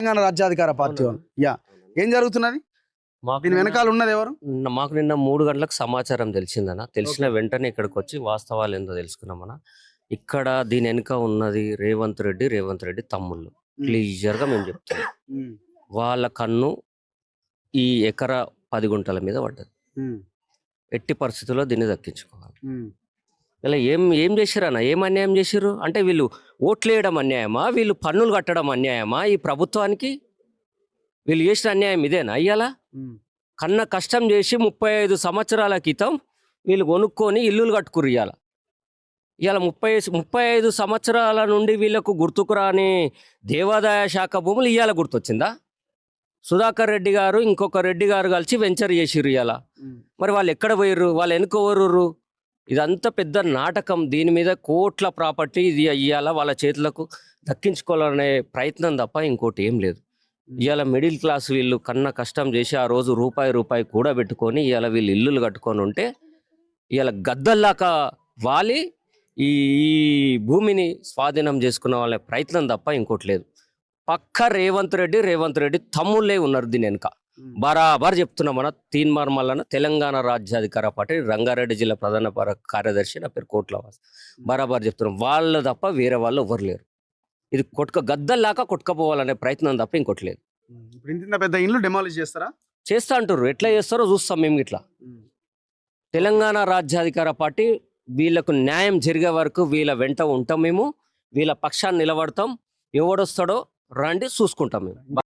తెలంగాణ రాజ్యాధికార పార్టీ వాళ్ళు. యా. ఏం జరుగుతున్నది? మాకు దీని వెనకాల ఉన్నది ఎవరు? మాకు నిన్న మూడు గంటలకు సమాచారం తెలిసిందన్న. తెలిసిన వెంటనే ఇక్కడికి వచ్చి వాస్తవాలు ఏందో తెలుసుకున్నామన్న. ఇక్కడ దీని వెనుక ఉన్నది రేవంత్ రెడ్డి రేవంత్ రెడ్డి తమ్ముళ్ళు. క్లియర్గా మేము చెప్తున్నాం. వాళ్ళ కన్ను ఈ ఎకరా పది గుంటల మీద పడ్డది. ఎట్టి పరిస్థితుల్లో దీన్ని దక్కించుకోవాలి. ఇలా ఏం ఏం చేశారన్న ఏం అన్యాయం చేశారు? అంటే వీళ్ళు ఓట్లు వేయడం అన్యాయమా? వీళ్ళు పన్నులు కట్టడం అన్యాయమా ఈ ప్రభుత్వానికి? వీళ్ళు చేసిన అన్యాయం ఇదేనా అయ్యాలా కన్న కష్టం చేసి ముప్పై ఐదు సంవత్సరాల క్రితం వీళ్ళు కొనుక్కొని ఇల్లులు కట్టుకురు ఇవాళ ఇవాళ ముప్పై ముప్పై ఐదు సంవత్సరాల నుండి వీళ్ళకు గుర్తుకు రాని దేవాదాయ శాఖ భూములు ఇవాళ గుర్తొచ్చిందా? సుధాకర్ రెడ్డి గారు ఇంకొక రెడ్డి గారు కలిసి వెంచర్ చేసిర్రు ఇవాళ. మరి వాళ్ళు ఎక్కడ పోయిర్రు? వాళ్ళు వెనుకోవరు ఇదంతా పెద్ద నాటకం. దీని మీద కోట్ల ప్రాపర్టీ ఇది ఇవాళ వాళ్ళ చేతులకు దక్కించుకోవాలనే ప్రయత్నం తప్ప ఇంకోటి ఏం లేదు. ఇవాళ మిడిల్ క్లాస్ వీళ్ళు కన్న కష్టం చేసి ఆ రోజు రూపాయి రూపాయి కూడా పెట్టుకొని ఇవాళ వీళ్ళు ఇల్లులు కట్టుకొని ఉంటే ఇవాళ గద్దల్లాక వాలి ఈ భూమిని స్వాధీనం చేసుకున్న వాళ్ళ ప్రయత్నం తప్ప ఇంకోటి లేదు. పక్క రేవంత్ రెడ్డి రేవంత్ రెడ్డి తమ్ముళ్ళే ఉన్నారు దీని వెనుక. బరాబర్ చెప్తున్నా మన తీన్మార్ మల్లన్న తెలంగాణ రాజ్యాధికార పార్టీ రంగారెడ్డి జిల్లా ప్రధాన పర- కార్యదర్శి నా పేరు కోట్లవాస్ బరాబర్ చెప్తున్నాం వాళ్ళు తప్ప వేరే వాళ్ళు ఎవరు లేరు. ఇది కొట్టుక గద్దల్లాక కొట్టుకపోవాలనే ప్రయత్నం తప్ప ఇంకోటి లేదు. ఇప్పుడు ఇంత పెద్ద ఇల్లు డెమాలిష్ చేస్తారా? చేస్తా అంటారు ఎట్లా చేస్తారో చూస్తాం మేము ఇట్లా. తెలంగాణ రాజ్యాధికార పార్టీ వీళ్ళకు న్యాయం జరిగే వరకు వీళ్ళ వెంట ఉంటాం మేము వీళ్ళ పక్షాన్ని నిలబడతాం. ఎవడొస్తాడో రండి చూసుకుంటాం మేము.